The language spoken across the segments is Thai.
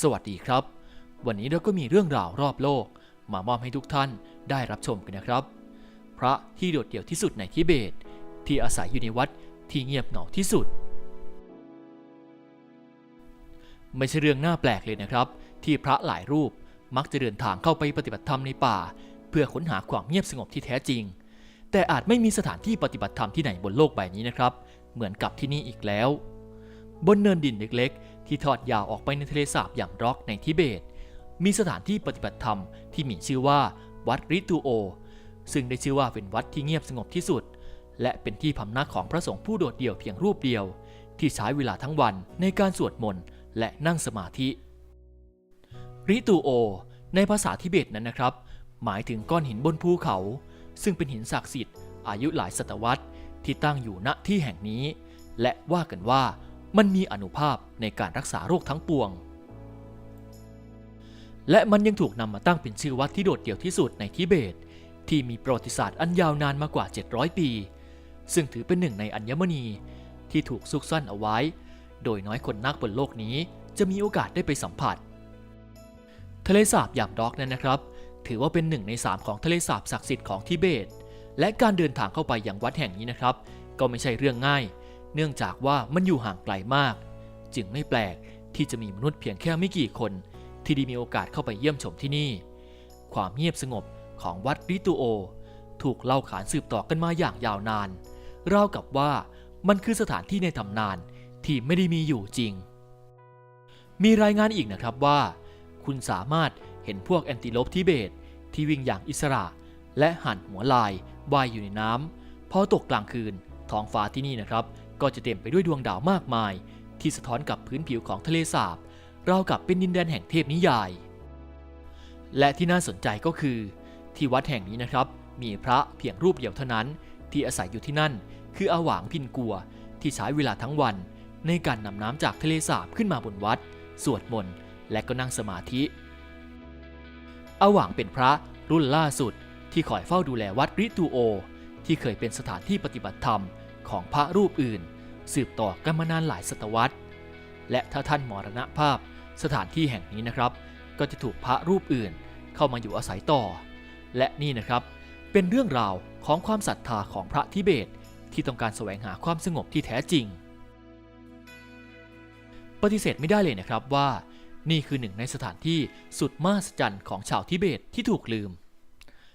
สวัสดีครับ วันนี้เราก็มีเรื่องราวรอบโลก มามอบให้ทุกท่านได้รับชมกันนะครับ พระที่โดดเดี่ยวที่สุดในทิเบต ที่อาศัยอยู่ในวัดที่เงียบเหงาที่สุด ไม่ใช่เรื่องน่าแปลกเลยนะครับ ที่พระหลายรูปมักจะเดินทางเข้าไปปฏิบัติธรรมในป่า เพื่อค้นหาความเงียบสงบที่แท้จริง แต่อาจไม่มีสถานที่ปฏิบัติธรรมที่ไหนบนโลกใบนี้นะครับ เหมือนกับที่นี่อีกแล้ว บนเนินดินเล็กๆ ที่ทอดยาวออกไปในทะเลสาบอย่างร็อกในทิเบต มีสถานที่ปฏิบัติธรรมที่มีชื่อว่าวัดริตูโอ ซึ่งได้ชื่อว่าเป็นวัดที่เงียบสงบที่สุด และเป็นที่พำนักของพระสงฆ์ผู้โดดเดี่ยวเพียงรูปเดียว ที่ใช้เวลาทั้งวันในการสวดมนต์และนั่งสมาธิ ริตูโอ ในภาษาทิเบตนั้นนะครับ หมายถึงก้อนหินบนภูเขา ซึ่งเป็นหินศักดิ์สิทธิ์อายุหลายศตวรรษที่ตั้งอยู่ณที่แห่งนี้ และว่ากันว่า มันมีอนุภาพในการรักษาโรคทั้งปวง และมันยังถูกนำมาตั้งเป็นชื่อวัดที่โดดเดี่ยวที่สุดในทิเบต ที่มีประวัติศาสตร์อันยาวนานมากว่า 700 ปี ซึ่งถือเป็นหนึ่งในอัญมณีที่ถูกซุกซ่อนเอาไว้ โดยน้อยคนนักบนโลกนี้จะมีโอกาสได้ไปสัมผัส ทะเลสาบยามด็อกนั้นนะครับ ถือว่าเป็นหนึ่งในสามของทะเลสาบศักดิ์สิทธิ์ของทิเบต และการเดินทางเข้าไปยังวัดแห่งนี้นะครับ ก็ไม่ใช่เรื่องง่าย เนื่องจากว่ามันอยู่ห่างไกลมาก จึงไม่แปลกที่จะมีมนุษย์เพียงแค่ไม่กี่คน ที่ได้มีโอกาสเข้าไปเยี่ยมชมที่นี่ ความเงียบสงบของวัดริตูโอ ถูกเล่าขานสืบต่อกันมาอย่างยาวนานราวกับว่ามันคือสถานที่ในตำนานที่ไม่ได้มีอยู่จริง มีรายงานอีกนะครับว่า คุณสามารถเห็นพวกแอนติโลปทิเบต ที่วิ่งอย่างอิสระ และหันหัวลายว่ายอยู่ในน้ำพอตกกลางคืนท้องฟ้าที่นี่นะครับ ก็จะเต็มไปด้วยดวงดาวมากมาย ที่สะท้อนกับพื้นผิวของทะเลสาบราวกับเป็นดินแดนแห่งเทพนิยาย และที่น่าสนใจก็คือ ที่วัดแห่งนี้นะครับ มีพระเพียงรูปเดียวเท่านั้น ที่อาศัยอยู่ที่นั่น คืออาหวางพินกัว ที่ใช้เวลาทั้งวัน ในการนำน้ำจากทะเลสาบขึ้นมาบนวัด สวดมนต์และก็นั่งสมาธิอาหวางเป็นพระรุ่นล่าสุดที่คอยเฝ้าดูแลวัดริตูโอ ที่เคยเป็นสถานที่ปฏิบัติธรรม ของพระรูปอื่น สืบต่อกันมานานหลายศตวรรษ และถ้าท่านมรณภาพสถานที่แห่งนี้นะครับ ก็จะถูกพระรูปอื่นเข้ามาอยู่อาศัยต่อ และนี่นะครับเป็นเรื่องราวของความศรัทธาของพระทิเบตที่ต้องการแสวงหาความสงบที่แท้จริง ปฏิเสธไม่ได้เลยนะครับว่า นี่คือหนึ่งในสถานที่สุดมหัศจรรย์ของชาวทิเบตที่ถูกลืม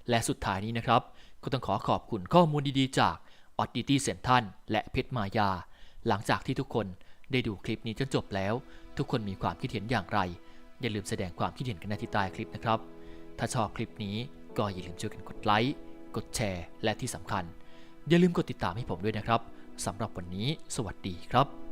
และสุดท้ายนี้นะครับ ก็ต้องขอขอบคุณข้อมูลดีๆ จาก ออดดิตี้เซนทันและเพชรมายา หลังจากที่ทุกคนได้ดูคลิปนี้จนจบแล้ว ทุกคนมีความคิดเห็นอย่างไร อย่าลืมแสดงความคิดเห็นกันในที่ใต้คลิปนะครับ ถ้าชอบคลิปนี้ก็อย่าลืมช่วยกันกดไลค์กดแชร์ และที่สำคัญ อย่าลืมกดติดตามให้ผมด้วยนะครับสำหรับวันนี้ สวัสดีครับ